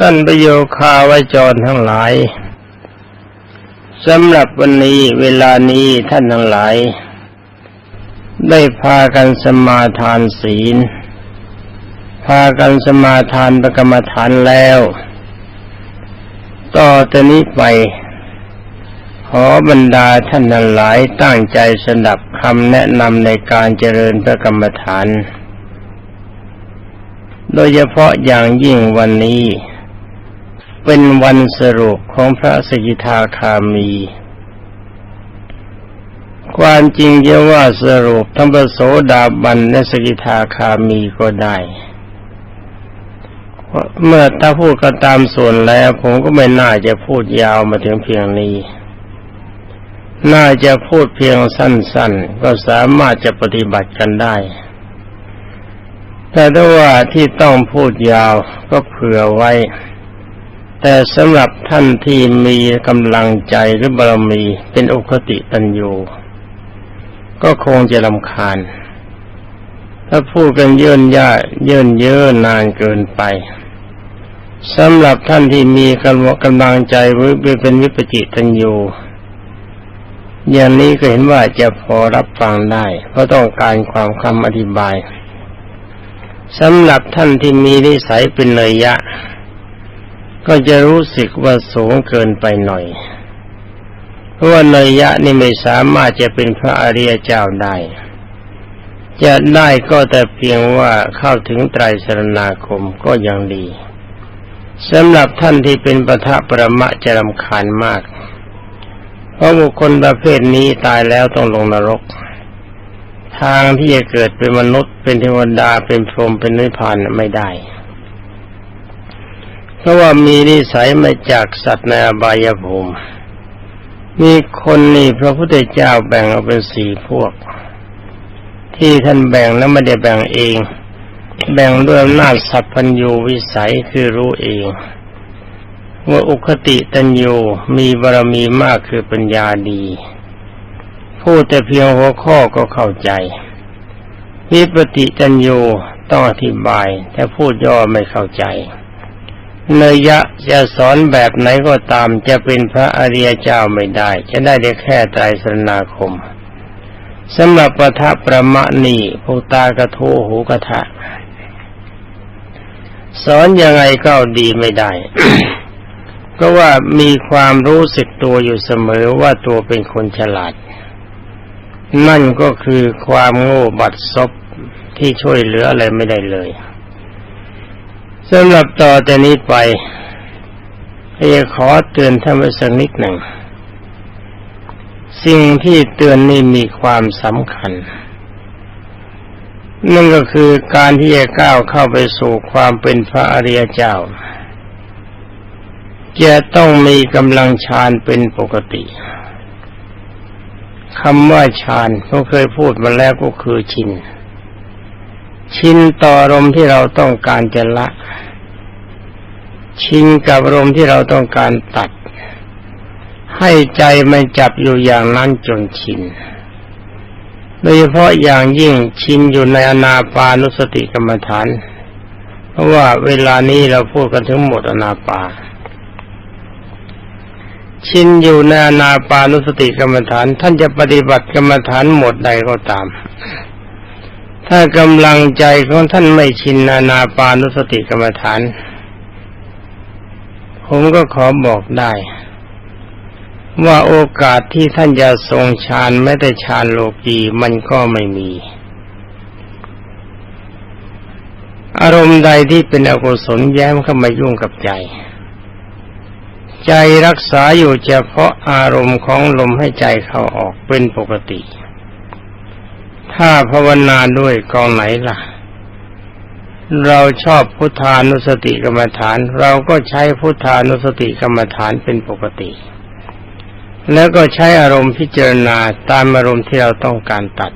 ท่านประโยคาวจรทั้งหลายสำหรับวันนี้เวลานี้ท่านทั้งหลาย ได้พากันสมาทานศีล พากันสมาทานประกรรมฐานแล้ว ต่อต่นี้ไป ขอบรรดาท่านทั้งหลายตั้งใจสดับคำแนะนำในการเจริญพระกรรมฐาน โดยเฉพาะอย่างยิ่งวันนี้ เป็นวันสรุปของพระสกิทาคามี ความจริงจะว่าสรุปทั้งประโสดาบันและสกิทาคามีก็ได้เมื่อถ้าพูดก็ตามส่วนแล้ว ผมก็ไม่น่าจะพูดยาวมาถึงเพียงนี้ น่าจะพูดเพียงสั้นๆ ก็สามารถจะปฏิบัติกันได้ แต่ถ้าว่าที่ต้องพูดยาวก็เผื่อไว้ แต่สำหรับท่านที่มีกำลังใจหรือบารมีเป็นอุคติปัญโยก็คงจะลำคาญ ถ้าพูดกันเยินยาเยินเยินนานเกินไปสำหรับท่านที่มีกำกำลังใจหรือเป็นวิปจิตัญญูอย่างนี้ก็เห็นว่าจะพอรับฟังได้ เพราะต้องการความคำอธิบายสำหรับท่านที่มีนิสัยเป็นเนยยะ ก็จะรู้สึกว่าสูงเกินไปหน่อย เพราะว่าเนยยะนี่ไม่สามารถจะเป็นพระอริยเจ้าได้ จะได้ก็แต่เพียงว่าเข้าถึงไตรสรณาคมก็ยังดีสำหรับท่านที่เป็นปทะประมะจะรำคาญมาก เพราะบุคคลประเภทนี้ตายแล้วต้องลงนรก ทางที่จะเกิดเป็นมนุษย์เป็นเทวดาเป็นพรหมเป็นนิพพานไม่ได้ เพราะว่ามีนิสัยมาจากสัตว์ในอบายภูมิมีคนนี่พระพุทธเจ้าแบ่งออกเป็นสี่พวก ที่ท่านแบ่งแล้วไม่ได้แบ่งเอง แบ่งด้วยอำนาจสัพพัญญูวิสัยคือรู้เองว่าอุคติตัญญูมีบารมีมากคือปัญญาดีพูดแต่เพียงหัวข้อก็เข้าใจวิปติตัญญูต้องอธิบายแต่พูดย่อไม่เข้าใจ เนยะจะสอนแบบไหนก็ตามจะเป็นพระอริยเจ้าไม่ได้ จะได้ได้แค่ไตรสรณาคมสำหรับปทัพประมะนีภูตากระโทหูกระทะ สอนยังไงก็ดีไม่ได้ ก็ว่ามีความรู้สึกตัวอยู่เสมอว่าตัวเป็นคนฉลาด นั่นก็คือความโง่บัดซบที่ช่วยเหลืออะไรไม่ได้เลย สำหรับต่อแต่นี้ไปจะขอเตือนท่านไว้สักนิดหนึ่ง สิ่งที่เตือนนี่มีความสำคัญ นั่นก็คือการที่จะก้าวเข้าไปสู่ความเป็นพระอริยเจ้า จะต้องมีกำลังฌานเป็นปกติคำว่าฌานเขาเคยพูดมาแล้วก็คือชิน ชินต่อรมที่เราต้องการจะละ ชินกับรมที่เราต้องการตัด ให้ใจมันจับอยู่อย่างนั้นจนชินโดยเฉพาะอย่างยิ่งชินอยู่ในอนาปานุสติกรรมฐาน เพราะว่าเวลานี้เราพูดกันถึงหมดอนาปา ชินอยู่ในอนาปานุสติกรรมฐาน ท่านจะปฏิบัติกรรมฐานหมดใดก็ตาม ถ้ากำลังใจของท่านไม่ชินนานาปานุสติกรรมฐาน ผมก็ขอบอกได้ ว่าโอกาสที่ท่านจะทรงฌานแม้แต่ฌานโลกีมันก็ไม่มี อารมณ์ใดที่เป็นอกุศลแย้มเข้ามายุ่งกับใจ ใจรักษาอยู่เฉพาะอารมณ์ของลมให้ใจเข้าออกเป็นปกติ ถ้าภาวนาด้วยกองไหนล่ะ เราชอบพุทธานุสติกรรมฐาน เราก็ใช้พุทธานุสติกรรมฐานเป็นปกติ แล้วก็ใช้อารมณ์พิจารณาตามอารมณ์ที่เราต้องการตัด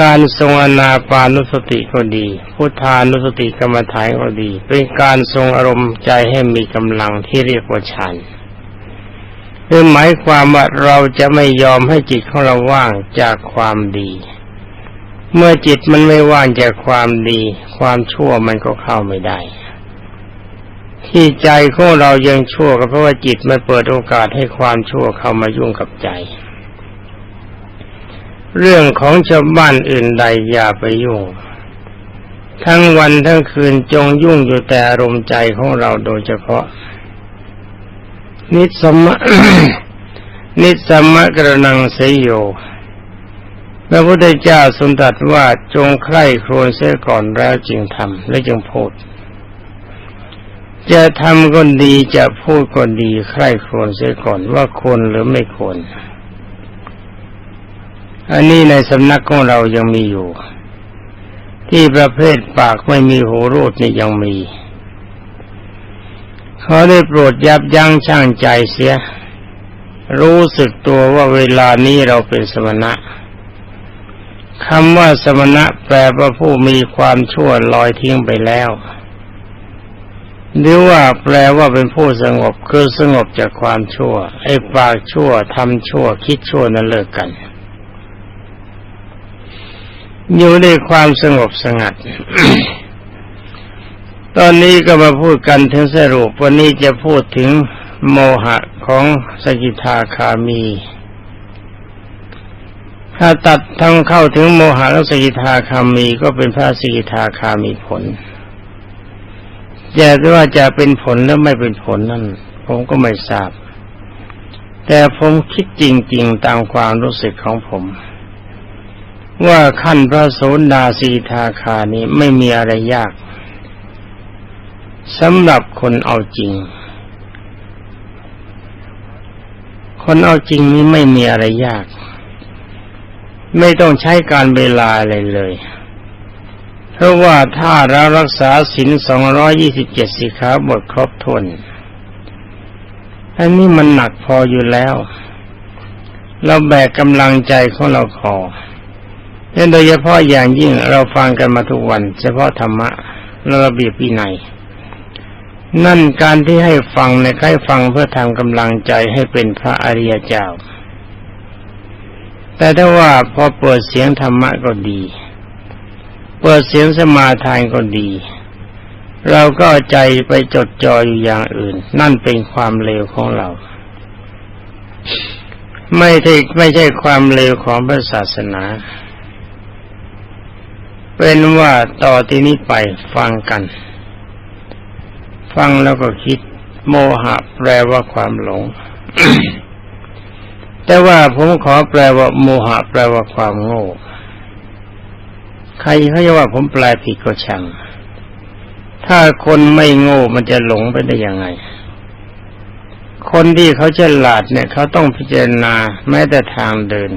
การทรงอนาปานุสติก็ดี พุทธานุสติกรรมฐานก็ดี เป็นการทรงอารมณ์ใจให้มีกำลังที่เรียกว่าฌาน คือหมายความว่าเราจะไม่ยอมให้จิตของเราว่างจากความดี เมื่อจิตมันไม่ว่างจากความดี ความชั่วมันก็เข้าไม่ได้ ที่ใจของเรายังชั่วก็เพราะว่าจิตมันเปิดโอกาสให้ความชั่วเข้ามายุ่งกับใจ เรื่องของชาวบ้านอื่นใดอย่าไปยุ่ง ทั้งวันทั้งคืนจงยุ่งอยู่แต่อารมณ์ใจของเราโดยเฉพาะ นิสมะนิสมะกระนังเสยโยพระพุทธเจ้าทรงตรัสว่าจงใคร่ครวญเสียก่อนแล้วจึงทำและจึงพูด จะทำก็ดีจะพูดก็ดีใคร่ครวญเสียก่อนว่าควรหรือไม่ควรอันนี้ในสำนักของเรายังมีอยู่ ที่ประเภทปากไม่มีหูรูดนี่ยังมี เขาได้โปรดยับยั้งชั่งใจเสีย รู้สึกตัวว่าเวลานี้เราเป็นสมณะคำว่าสมณะแปลว่าผู้มีความชั่วลอยทิ้งไปแล้ว หรือว่าแปลว่าเป็นผู้สงบคือสงบจากความชั่ว ไอ้ปากชั่วทำชั่วคิดชั่วนั้นเลิกกัน อยู่ในความสงบสงัด ตอนนี้ก็มาพูดกันถึงสรุปวันนี้จะพูดถึงโมหะของสกิทาคามี ถ้าตัดทั้งเข้าถึงโมหะและสกิทาคามีก็เป็นพระสกิทาคามีผลแต่ว่าจะเป็นผลหรือไม่เป็นผลนั่น ผมก็ไม่ทราบ แต่ผมคิดจริง ๆ ตามความรู้สึกของผม ว่าขั้นพระโสดาสีทาคานี้ไม่มีอะไรยาก สำหรับคนเอาจริง คนเอาจริงนี้ไม่มีอะไรยาก ไม่ต้องใช้การเวลาอะไรเลย เพราะว่าถ้าเรารักษาศีลสองร้อยี่สิบเจ็ดสิขาบทครบถ้วนอันนี้มันหนักพออยู่แล้ว เราแบกกำลังใจของเราพอเโดยเฉพาะอย่างยิ่งเราฟังกันมาทุกวัน เฉพาะธรรมะและระเบียบวินัย นั่นการที่ให้ฟังในใกล้ฟังเพื่อทำกำลังใจให้เป็นพระอริยเจ้า แต่ถ้าว่าพอเปิดเสียงธรรมะก็ดี เปิดเสียงสมาทานก็ดี เราก็ใจไปจดจ่ออยู่อย่างอื่น นั่นเป็นความเลวของเรา ไม่ใช่ไม่ใช่ความเลวของพระศาสนา เป็นว่าต่อที่นี้ไปฟังกัน ฟังแล้วก็คิด โมหะแปลว่าความหลง แต่ว่าผมขอแปลว่า โมหะแปลว่าความโง่ ใครเขาจะว่าผมแปลผิดก็ช่างถ้าคนไม่โง่มันจะหลงไปได้ยังไง คนที่เขาฉลาดเนี่ย เขาต้องพิจารณาแม้แต่ทางเดิน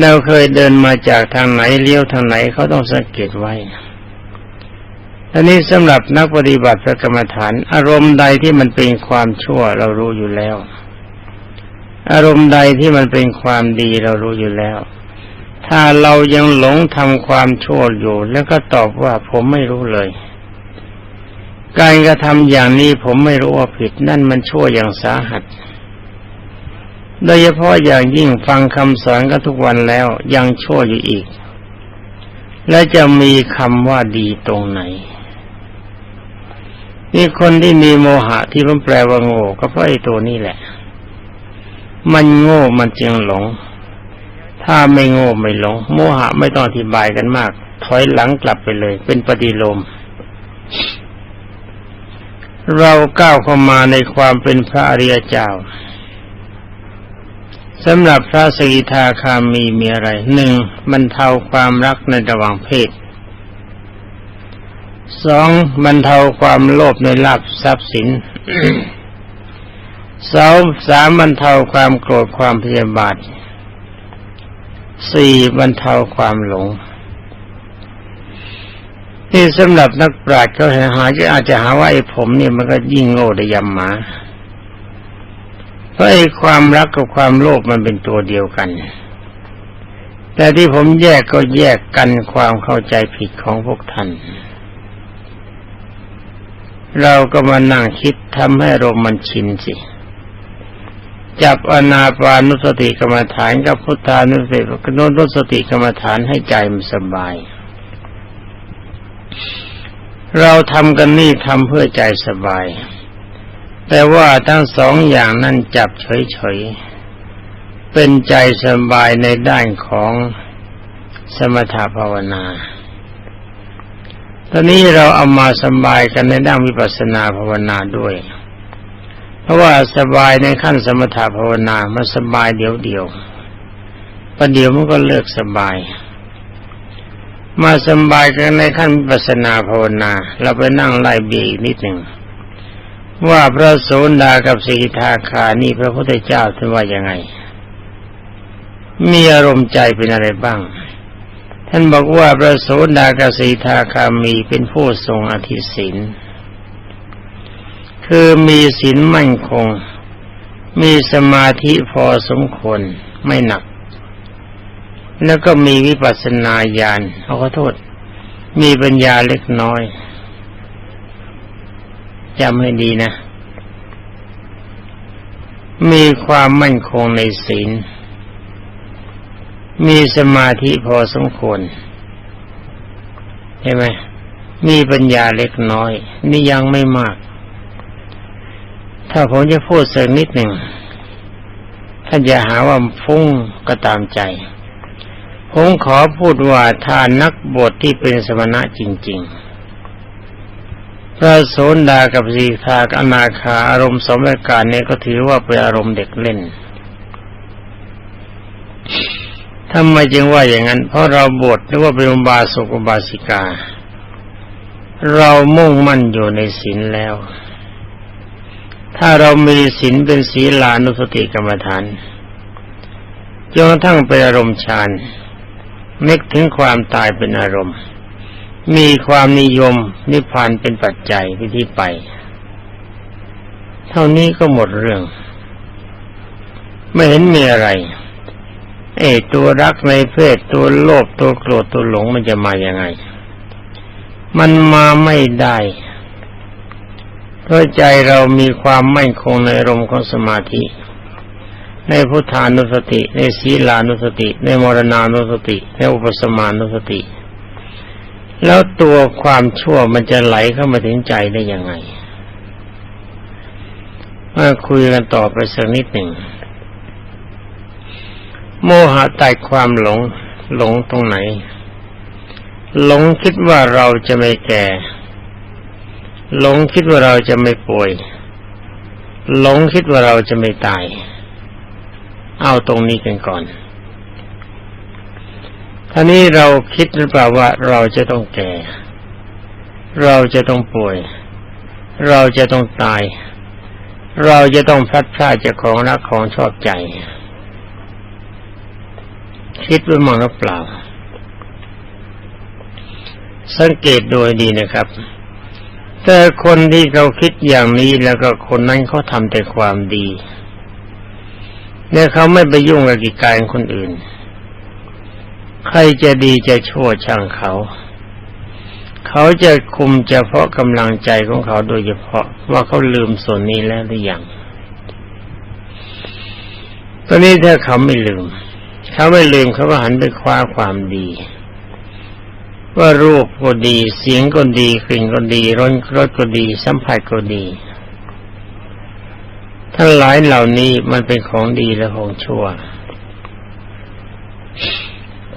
เราเคยเดินมาจากทางไหนเลี้ยวทางไหนเขาต้องสังเกตไว้ อันนี้สำหรับนักปฏิบัติพระกรรมฐาน อารมณ์ใดที่มันเป็นความชั่วเรารู้อยู่แล้ว อารมณ์ใดที่มันเป็นความดีเรารู้อยู่แล้ว ถ้าเรายังหลงทำความชั่วอยู่ แล้วก็ตอบว่าผมไม่รู้เลย การกระทำอย่างนี้ผมไม่รู้ว่าผิดนั่นมันชั่วอย่างสาหัส โดยเฉพาะอย่างยิ่งฟังคำสอนกันทุกวันแล้วยังชั่วอยู่อีก และจะมีคำว่าดีตรงไหน นี่คนที่มีโมหะที่มันแปลว่าโง่ก็เพราะไอ้ตัวนี้แหละ มันโง่มันจึงหลง ถ้าไม่โง่ไม่หลง โมหะไม่ต้องอธิบายกันมาก ถอยหลังกลับไปเลย เป็นปฏิโลม เราก้าวเข้ามาในความเป็นพระอริยเจ้าสำหรับพระสกิทาคามีมีอะไรหนึ่งมันเทาความรักในระหว่างเพศ สองบรรเทาความโลภในลาภทรัพย์สินสองสามบรรเทาความโกรธความพยาบาทสี่บรรเทาความหลงที่สำหรับนักปราชญ์เขาหาจะอาจจะหาว่าไอ้ผมนี่มันก็ยิ่งโง่ได้ยำหมาเพราะไอ้ความรักกับความโลภมันเป็นตัวเดียวกัน แต่ที่ผมแยกก็แยกกันความเข้าใจผิดของพวกท่าน เราก็มานั่งคิดทำให้ลมมันชินสิ จับอนาปานุสติกรรมฐานกับพุทธานุสติกนุสติกรรมฐานให้ใจมันสบาย เราทำกันนี่ทำเพื่อใจสบาย แต่ว่าทั้งสองอย่างนั้นจับเฉยๆ เป็นใจสบายในด้านของสมถภาวนา ตอนนี้เราเอามาสบายกันในด้านวิปัสสนาภาวนาด้วย เพราะว่าสบายในขั้นสมถภาวนามันสบายเดียวเดียวประเดี๋ยวมันก็เลิกสบาย มาสบายกันในขั้นวิปัสสนาภาวนา เราไปนั่งไล่เบียอีกนิดหนึ่งว่าพระโสดากับสีทาคานี่พระพุทธเจ้าท่านว่ายังไง มีอารมณ์ใจเป็นอะไรบ้าง ท่านบอกว่าพระโสดากสีทาคามีเป็นผู้ทรงอธิศินคือมีศีลมั่นคง มีสมาธิพอสมควรไม่หนัก แล้วก็มีวิปัสสนาญาณเขาขอโทษ มีปัญญาเล็กน้อยจำให้ดีนะ มีความมั่นคงในศีล มีสมาธิพอสมควรใช่ไหมมีปัญญาเล็กน้อย นี่ยังไม่มาก ถ้าผมจะพูดเสักนิดหนึ่งท่านจะหาว่าฟุ้งก็ตามใจ ผมขอพูดว่าถ้านักบวชที่เป็นสมณะจริง ๆ พระโสดากับสีทากอนาคาอารมณ์สมการนี้ก็ถือว่าเป็นอารมณ์เด็กเล่น ทำไมจึงว่าอย่างนั้น เพราะเราบวชหรือว่าเป็นอุบาสกอุบาสิกา เรามุ่งมั่นอยู่ในศีลแล้ว ถ้าเรามีศีลเป็นศีลานุสติกรรมฐานจนกระทั่งเป็นอารมณ์ฌานนึกถึงความตายเป็นอารมณ์ มีความนิยมนิพพานเป็นปัจจัยวิธีไป เท่านี้ก็หมดเรื่อง ไม่เห็นมีอะไร เอตัวรักในเพศตัวโลภตัวโกรธตัวหลงมันจะมาอย่างไง มันมาไม่ได้เพราะใจเรามีความมั่นคงในรมของสมาธิ ในพุทธานุสติ ในศีลานุสติ ในมรณานุสติ ในอุปสมานุสติ แล้วตัวความชั่วมันจะไหลเข้ามาถึงใจได้ยังไงมาคุยกันต่อไปสักนิดหนึ่ง โมหะตายความหลง หลงตรงไหน หลงคิดว่าเราจะไม่แก่ หลงคิดว่าเราจะไม่ป่วย หลงคิดว่าเราจะไม่ตาย เอาตรงนี้กันก่อนท่านี้เราคิดหรือเปล่าว่าเราจะต้องแก่ เราจะต้องป่วย เราจะต้องตาย เราจะต้องพลัดพรากจากของรักของชอบใจ คิดไว้มั่งหรือเปล่า สังเกตโดยดีนะครับ แต่คนที่เขาคิดอย่างนี้แล้วก็คนนั้นเขาทำแต่ความดีเนี่ยเขาไม่ไปยุ่งกับกิจการคนอื่น ใครจะดีจะชั่วช่างเขา เขาจะคุมเฉพาะกำลังใจของเขาโดยเฉพาะว่าเขาลืมส่วนนี้แล้วหรือยังตอนนี้ถ้าเขาไม่ลืม เขาไม่ลืมเขาก็หันไปคว้าความดี ว่ารูปก็ดี เสียงก็ดีกลิ่นก็ดีรสรสก็ดี สัมผัสก็ดีทั้งหลายเหล่านี้มันเป็นของดีและของชั่ว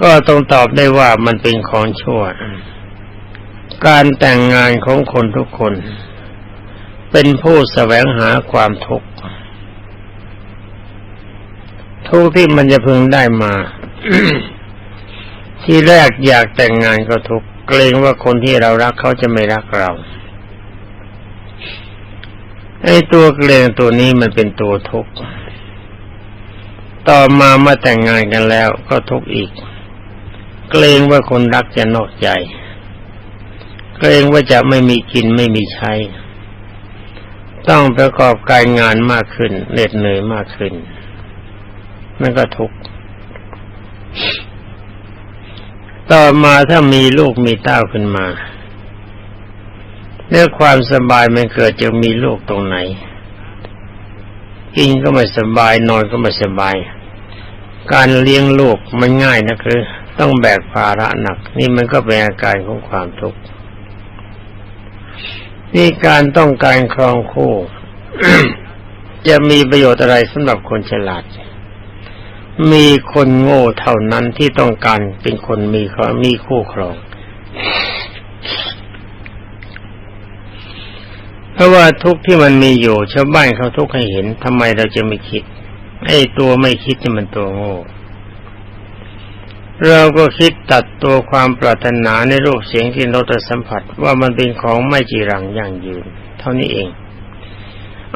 ก็ต้องตอบได้ว่ามันเป็นของชั่ว การแต่งงานของคนทุกคน เป็นผู้แสวงหาความทุกข์ ทุกที่มันจะพึงได้มาที่แรกอยากแต่งงานก็ทุกข์เกรงว่าคนที่เรารักเขาจะไม่รักเราไอ้ตัวเกรงตัวนี้มันเป็นตัวทุกข์ต่อมาเมื่อแต่งงานกันแล้วก็ทุกข์อีก เกรงว่าคนรักจะนอกใจ เกรงว่าจะไม่มีกินไม่มีใช้ ต้องประกอบการงานมากขึ้นเหน็ดเหนื่อยมากขึ้น มันก็ทุกข์ต่อมาถ้ามีลูกมีเต้าขึ้นมาเนื้อความสบายมันเกิดจะมีลูกตรงไหน กินก็ไม่สบายนอนก็ไม่สบาย การเลี้ยงลูกมันง่ายนะคือ ต้องแบกภาระหนัก นี่มันก็เป็นอาการของความทุกข์นี่การต้องการครองคู่ จะมีประโยชน์อะไรสำหรับคนฉลาด มีคนโง่เท่านั้นที่ต้องการเป็นคนมีครมีคู่ครอง เพราะว่าทุกที่มันมีอยู่ชาวบ้านเขาทุกให้เห็นทำไมเราจะไม่คิด ไอ้ตัวไม่คิดนี่มันตัวโง่เราก็คิดตัดตัวความปรารถนาในรูปเสียงที่เราตสัมผัสว่ามันเป็นของไม่จีรังยั่งยืน เท่านี้เอง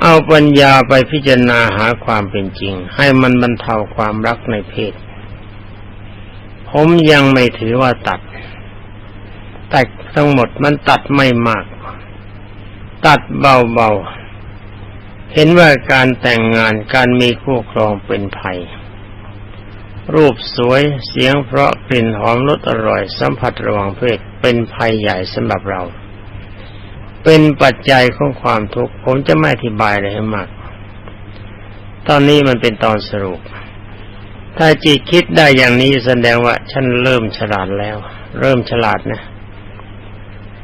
เอาปัญญาไปพิจารณาหาความเป็นจริง ให้มันบรรเทาความรักในเพศ ผมยังไม่ถือว่าตัด แต่ทั้งหมดมันตัดไม่มาก ตัดเบาๆ เห็นว่าการแต่งงานการมีคู่ครองเป็นภัย รูปสวยเสียงเพราะกลิ่นหอมรสอร่อยสัมผัสระหว่างเพศเป็นภัยใหญ่สำหรับเรา เป็นปัจจัยของความทุกข์ผมจะไม่อธิบายเลยให้มาก ตอนนี้มันเป็นตอนสรุป ถ้าจิตคิดได้อย่างนี้แสดงว่า ฉันเริ่มฉลาดแล้ว เริ่มฉลาดนะ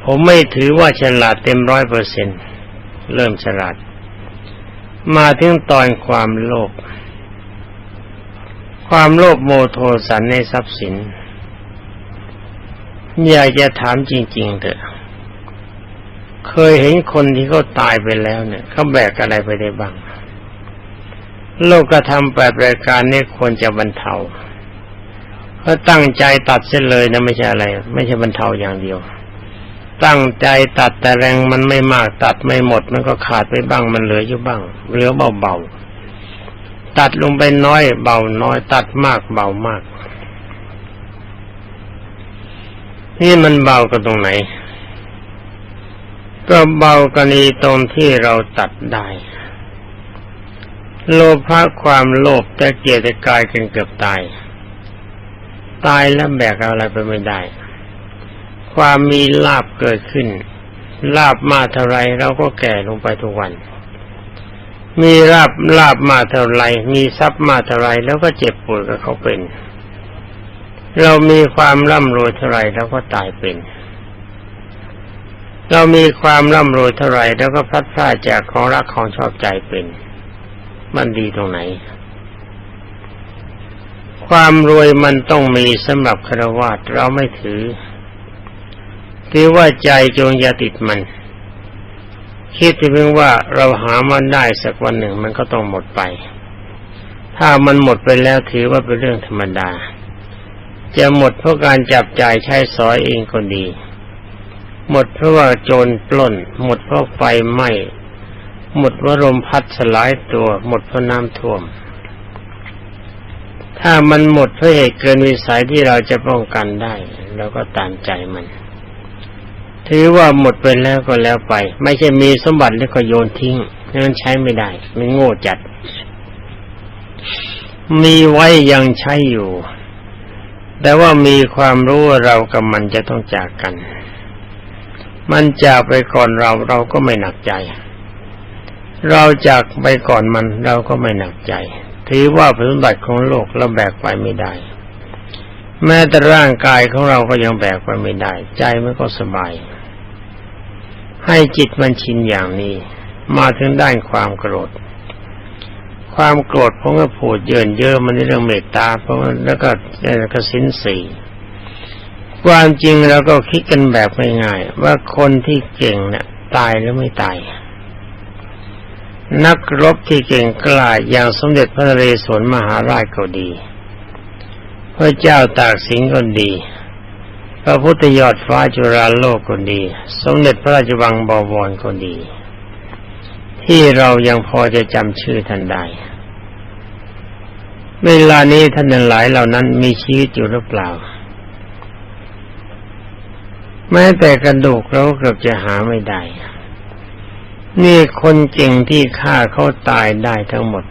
ผมไม่ถือว่าฉลาดเต็มร้อยเปอร์เซ็นเริ่มฉลาด มาถึงตอนความโลภความโลภโมโทสันในทรัพย์สิน อยากจะถามจริง ๆเถอะ เคยเห็นคนที่เขาตายไปแล้วเนี่ยเขาแบกอะไรไปได้บ้าง โลกกระทำแปดรายการนี้ควรจะบรรเทาเขาตั้งใจตัดเส้นเลยนะไม่ใช่อะไร ไม่ใช่บรรเทาอย่างเดียว ตั้งใจตัดแต่แรงมันไม่มากตัดไม่หมด มันก็ขาดไปบ้างมันเหลืออยู่บ้าง เหลือเบาๆตัดลงไปน้อย เบาน้อย ตัดมากเบามาก นี่มันเบากันตรงไหน ก็เบากรณีตรงที่เราตัดได้ โลภะความโลภจะเกียรติกายกันเกือบตาย ตายแล้วแบกอะไรไปไม่ได้ ความมีลาบเกิดขึ้น ลาบมาเท่าไรเราก็แก่ลงไปทุกวัน มีลาบลาบมาเท่าไรมีทรัพย์มาเท่าไรแล้วก็เจ็บปวดกับเขาเป็น เรามีความร่ำรวยเท่าไรเราก็ตายเป็น เรามีความร่ำรวยเท่าไรแล้วก็พลัดพรากจากของรักของชอบใจเป็น มันดีตรงไหน ความรวยมันต้องมีสำหรับคารวะเราไม่ถือถือว่าใจจงอย่าติดมัน คิดเพียงว่าเราหามันได้สักวันหนึ่งมันก็ต้องหมดไป ถ้ามันหมดไปแล้วถือว่าเป็นเรื่องธรรมดา จะหมดเพราะการจับจ่ายใช้สอยเองก็ดี หมดเพราะว่าโจรปล้น หมดเพราะไฟไหม้หมดเพราะลมพัดสลายตัว หมดเพราะน้ำท่วม ถ้ามันหมดเพราะเหตุเกินวิสัยที่เราจะป้องกันได้เราก็ตามใจมัน ถือว่าหมดไปแล้วก็แล้วไป ไม่ใช่มีสมบัติแล้วก็โยนทิ้งนั้นใช้ไม่ได้มันโง่จัด มีไว้ยังใช้อยู่ แต่ว่ามีความรู้ว่าเรากับมันจะต้องจากกัน มันจากไปก่อนเราเราก็ไม่หนักใจ เราจากไปก่อนมันเราก็ไม่หนักใจ ถือว่าเป็นสมบัติของโลกเราแบกไปไม่ได้ แม้แต่ร่างกายของเราก็ยังแบกไปไม่ได้ ใจมันก็สบาย ให้จิตมันชินอย่างนี้ มาถึงด้านความโกรธ ความโกรธผมก็พูดเยินเยอะมันเรื่องเมตตาเพราะแล้วก็แล้วก็สินสี ความจริงเราก็คิดกันแบบง่ายๆว่าคนที่เก่งเนี่ยตายหรือไม่ตาย นักรบที่เก่งกล้าอย่างสมเด็จพระนเรศวรมหาราชก็ดี พระเจ้าตากสินก็ดี พระพุทธยอดฟ้าจุฬาโลกก็ดี สมเด็จพระราชวังบวรก็ดี ที่เรายังพอจะจำชื่อท่านได้เวลานี้ท่านหลายเหล่านั้นมีชีวิตอยู่หรือเปล่า แม้แต่กระดูกเราเกือบจะหาไม่ได้ นี่คนเก่งที่ฆ่าเขาตายได้ทั้งหมด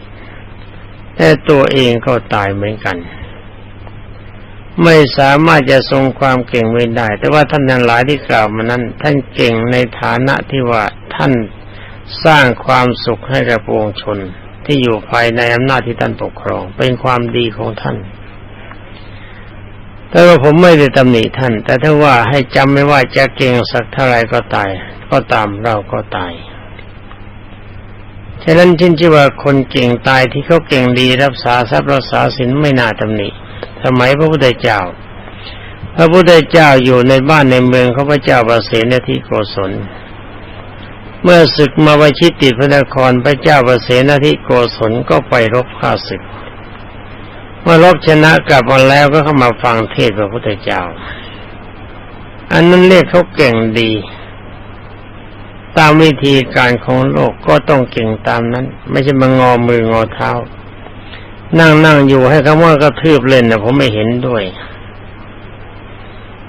แต่ตัวเองก็ตายเหมือนกัน ไม่สามารถจะทรงความเก่งไว้ได้ แต่ว่าท่านทั้งหลายที่กล่าวมานั้น ท่านเก่งในฐานะที่ว่าท่านสร้างความสุขให้กับปวงชนที่อยู่ภายในอำนาจที่ท่านปกครอง เป็นความดีของท่าน แต่ว่าผมไม่ได้ตำหนิท่าน แต่ถ้าว่าให้จำไม่ว่าจะเก่งสักเท่าไรก็ตาย ก็ตามเราก็ตาย ฉะนั้นจินที่ว่าคนเก่งตายที่เขาเก่งดีรักษาทรัพย์รักษาสินไม่น่าตำหนิ สมัยพระพุทธเจ้า พระพุทธเจ้าอยู่ในบ้านในเมืองเขาพระเจ้าประเสนที่โกศล เมื่อศึกมาวชิตติพระนครพระเจ้าประเสนที่โกศลก็ไปรบข้าศึก เมื่อรบชนะกลับมาแล้วก็เข้ามาฟังเทศพระพุทธเจ้า อันนั้นเรียกเขาเก่งดี ตามวิธีการของโลกก็ต้องเก่งตามนั้น ไม่ใช่มางอมืองอเท้า นั่งนั่งอยู่ให้คำว่ากระทืบเล่นนะผมไม่เห็นด้วย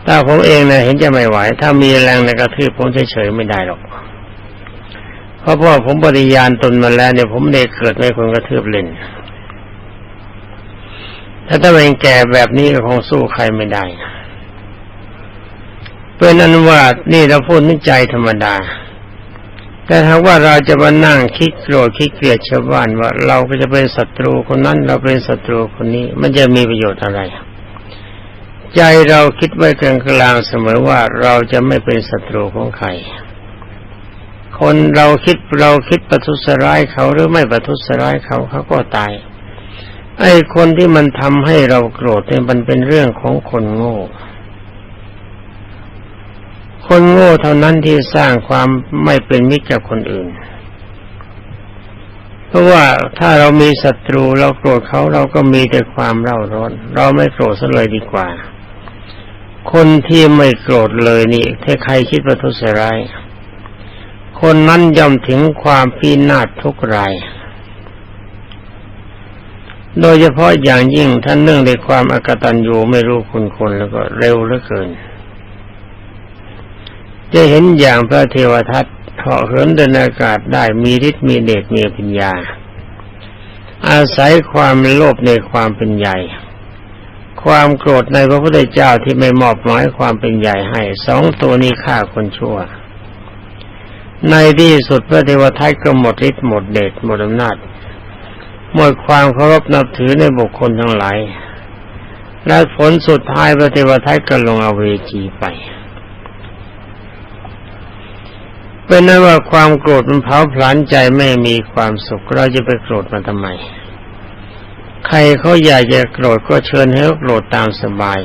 ถ้าผมเองนะเห็นจะไม่ไหว ถ้ามีแรงในกระทืบผมเฉยๆไม่ได้หรอก เพราะว่าผมปฏิญาณตนมาแล้วเนี่ยผมได้เกิดไม่คนกระทืบเล่น ถ้าถ้าเป็นแก่แบบนี้ก็คงสู้ใครไม่ได้เป็นอนุวานี่เราพูดนิใจธรรมดา แต่ถ้าว่าเราจะมานั่งคิดโกรธคิดเกลียดชาวบ้านว่า เราก็จะเป็นศัตรูคนนั้น เราเป็นศัตรูคนนี้ มันจะมีประโยชน์อะไร ใจเราคิดไว้กลางกลางเสมอว่าเราจะไม่เป็นศัตรูของใคร คนเราคิดเราคิดประทุษร้ายเขาหรือไม่ประทุษร้ายเขาเขาก็ตาย ไอ้คนที่มันทำให้เราโกรธเนี่ยมันเป็นเรื่องของคนโง่ คนโง่เท่านั้นที่สร้างความไม่เป็นมิตรกับคนอื่น เพราะว่าถ้าเรามีศัตรูเราโกรธเขาเราก็มีแต่ความเร่าร้อน เราไม่โกรธซะเลยดีกว่า คนที่ไม่โกรธเลยนี่ถ้าใครคิดประทุษร้ายคนนั้นย่อมถึงความพินาศทุกราย โดยเฉพาะอย่างยิ่งท่านเนื่องในความอากตันยูไม่รู้คุณคนแล้วก็เร็วเหลือเกิน จะเห็นอย่างพระเทวทัตเหาะเหินเดินอากาศได้มีฤทธิ์มีเดชมีปัญญา อาศัยความโลภในความเป็นใหญ่ ความโกรธในพระพุทธเจ้าที่ไม่มอบหมายความเป็นใหญ่ให้สองตัวนี้ฆ่าคนชั่ว ในที่สุดพระเทวทัตก็หมดฤทธิ์หมดเดชหมดอำนาจ หมดความเคารพนับถือในบุคคลทั้งหลาย และผลสุดท้ายพระเทวทัตก็ลงอเวจีไป เป็นนั้นว่าความโกรธมันเผาผลาญใจไม่มีความสุขเราจะไปโกรธมันทำไม ใครเขาอยากจะโกรธก็เชิญให้เขาโกรธตามสบาย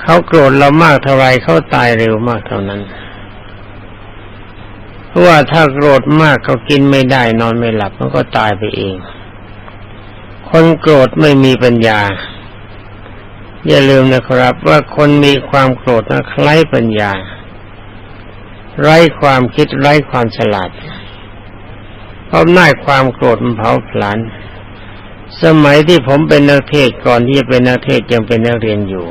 เขาโกรธเรามากเท่าไรเขาตายเร็วมากเท่านั้น เพราะว่าถ้าโกรธมากเขากินไม่ได้นอนไม่หลับมันก็ตายไปเอง คนโกรธไม่มีปัญญา อย่าลืมนะครับ ว่าคนมีความโกรธนะคล้ายปัญญา ไร้ความคิดไร้ความฉลาดเพราะหน้าความโกรธมันเผาผลาญสมัยที่ผมเป็นนักเทศก่อนที่จะเป็นนักเทศยังเป็นนักเรียนอยู่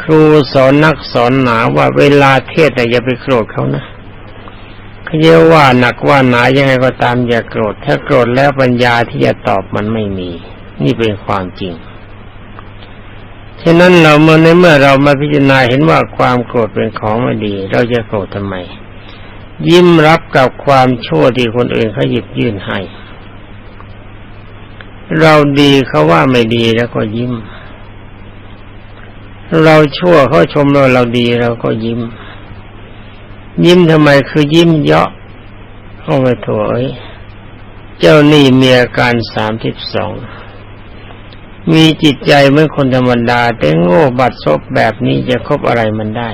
ครูสอนนักสอนหนาว่าเวลาเทศแต่อย่าไปโกรธเขานะ เขาเยอะว่าหนักว่าหนายังไงก็ตามอย่าโกรธ ถ้าโกรธแล้วปัญญาที่จะตอบมันไม่มี นี่เป็นความจริงฉะนั้นเราเมื่อในเมื่อเรามาพิจารณาเห็นว่าความโกรธเป็นของไม่ดี เราจะโกรธทำไม ยิ้มรับกับความชั่วที่คนอื่นเขาหยิบยื่นให้ เราดีเขาว่าไม่ดีแล้วก็ยิ้ม เราชั่วเขาชมเราเราดีเราก็ยิ้ม ยิ้มทำไมคือยิ้มเยาะเข้าไปถอยเจ้านี่มีอาการสามสิบสองมีจิตใจเหมือนคนธรรมดา แต่โง่บัดซบแบบนี้จะคบอะไรมันได้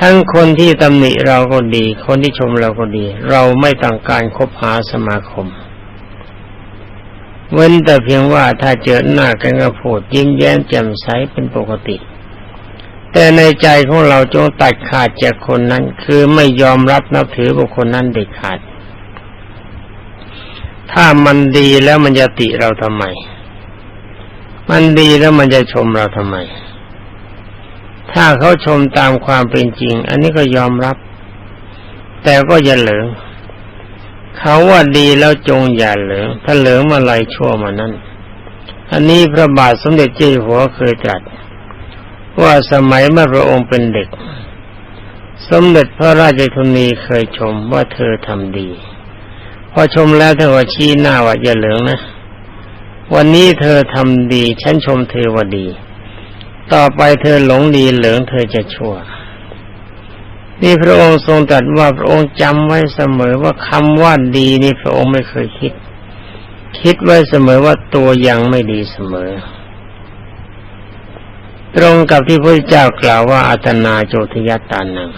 ทั้งคนที่ตำหนิเราก็ดี คนที่ชมเราก็ดี เราไม่ต้องการคบหาสมาคม เว้นแต่เพียงว่าถ้าเจอหน้ากันก็พูดยิ้มแย้มแจ่มใสเป็นปกติ แต่ในใจของเราจงตัดขาดจากคนนั้น คือไม่ยอมรับนับถือบุคคลนั้นเด็ดขาด ถ้ามันดีแล้วมันจะติเราทำไม มันดีแล้วมันจะชมเราทำไม ถ้าเขาชมตามความเป็นจริง อันนี้ก็ยอมรับ แต่ก็อย่าเหลิงเขาว่าดีแล้วจงอย่าเหลิงถ้าเหลิงมาลายชั่วมานั้นอันนี้พระบาทสมเด็จเจ้าอยู่หัวเคยตรัส ว่าสมัยเมื่อพระองค์เป็นเด็ก สมเด็จพระราชธนีเคยชมว่าเธอทำดี พอชมแล้วเธอว่าชี้หน้าว่าอย่าเหลืองนะ วันนี้เธอทำดี ฉันชมเธอว่าดี ต่อไปเธอหลงดีเหลืองเธอจะชั่ว นี่พระองค์ทรงตรัสว่าพระองค์จำไว้เสมอว่าคำว่าดีนี่พระองค์ไม่เคยคิด คิดไว้เสมอว่าตัวยังไม่ดีเสมอ ตรงกับที่พระเจ้ากล่าวว่าอัตนาโจทยตานัง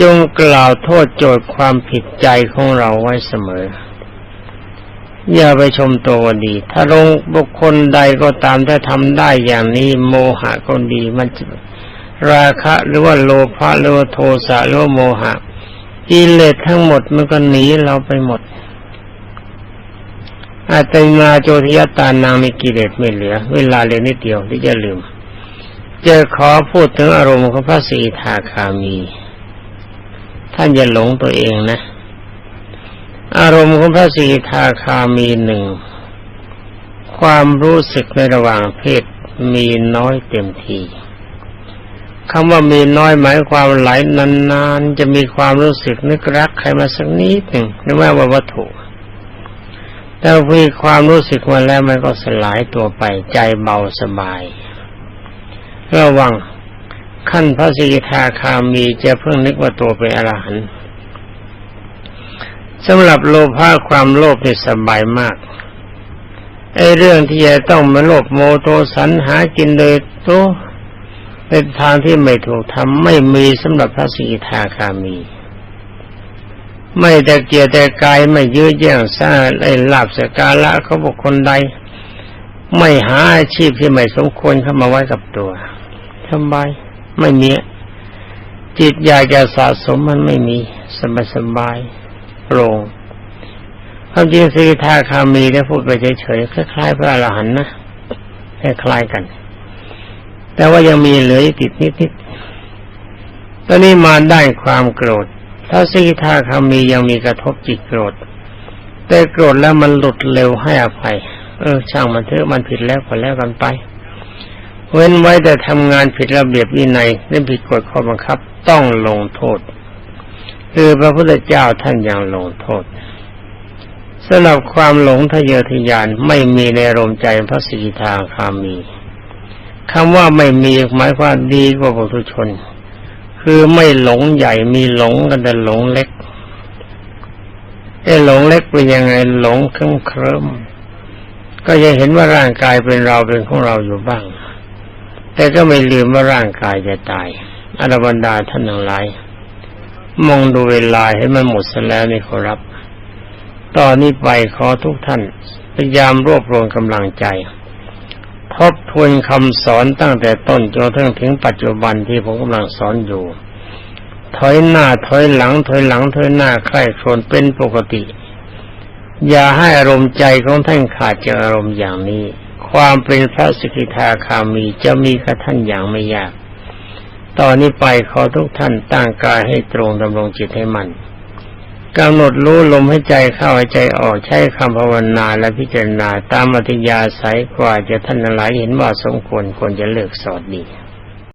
จงกล่าวโทษโจทย์ความผิดใจของเราไว้เสมอ อย่าไปชมตัวดี ถ้าลงบุคคลใดก็ตามถ้าทำได้อย่างนี้โมหะก็ดีมันราคะหรือว่าโลภะหรือว่าโทสะหรือว่าโมหะกิเลสทั้งหมดมันก็หนีเราไปหมดอาตมาโจทยตานางมีกิเลสไม่เหลือ เวลาเรียนิดเดียวที่จะลืม จะขอพูดถึงอารมณ์ของพระสีทาคามี ท่านอย่าหลงตัวเองนะ อารมณ์ของพระสีทาคามีหนึ่ง ความรู้สึกในระหว่างเพศมีน้อยเต็มทีคำว่ามีน้อยหมายความไหลนานๆ จะมีความรู้สึกนึกรักใครมาสักนิดหนึ่งไม่ว่าว่าวัตถุแต่มีความรู้สึกมาแล้วมันก็สลายตัวไปใจเบาสบาย ระวังขั้นพระสิกขาคามีจะเพิ่งนึกว่าตัวเป็นอรหันต์สำหรับโลภะความโลภนี่สบายมากไอ้เรื่องที่จะต้องมาโลภโมโทสันหากินโดยตัวเป็นทางที่ไม่ถูกทำไม่มีสำหรับพระสีทาคามี ไม่แต่เกียรแต่กายไม่ยื้อแย่งซ่าไอ้ลาบสกาละเขาบุคคลใด ไม่หาอาชีพที่ไม่สมควรเข้ามาไว้กับตัวทำไมไม่มีจิตอยากจะสะสมมันไม่มีสบายสบายโปร่งความจริงสีทาคามีได้พูดไปเฉยๆคล้ายๆพระอรหันต์นะคล้ายๆกัน แต่ว่ายังมีเหลือติดนิดๆตอนนี้มาได้ความโกรธ ถ้าสิทาคามียังมีกระทบจิตโกรธ แต่โกรธแล้วมันหลุดเร็วให้อภัย เออช่างมันเถอะมันผิดแล้วก็แล้วกันไป เว้นไว้แต่ทำงานผิดระเบียบวินัยเล่ผิดกฎข้อบังคับต้องลงโทษคือพระพุทธเจ้าท่านยังลงโทษสำหรับความหลงทะเยอทะยานไม่มีในรมใจพระสิกขาคามีคำว่าไม่มีหมายความดีกว่าปุถุชน คือไม่หลงใหญ่มีหลงกันแต่หลงเล็กไอ้หลงเล็กเป็นยังไงหลงเคลิ้มเคลิ้ม ก็จะเห็นว่าร่างกายเป็นเราเป็นของเราอยู่บ้าง แต่ก็ไม่ลืมว่าร่างกายจะตายอรบรรดาท่านทั้งหลายมองดูเวลาให้มันหมดซะแล้วนี่ขอรับ ตอนนี้ไปขอทุกท่านพยายามรวบรวมกำลังใจ ทบทวนคำสอนตั้งแต่ต้นจนถึงถึงปัจจุบันที่ผมกำลังสอนอยู่ ถอยหน้าถอยหลัง ถอยหลังถอยหน้าใคร่ครวญเป็นปกติ อย่าให้อารมณ์ใจของท่านขาดจากอารมณ์อย่างนี้ ความเป็นพระสกิทาคามีจะมีกับท่านอย่างไม่ยาก ตอนนี้ไปขอทุกท่านตั้งกายให้ตรงดำรงจิตให้มันกำหนดรู้ลมให้ใจเข้าใจออกใช้คำภาวนาและพิจารณาตามอัธยาศัยกว่าจะท่านหลายเห็นว่าสมควรควรจะเลิกสอดดี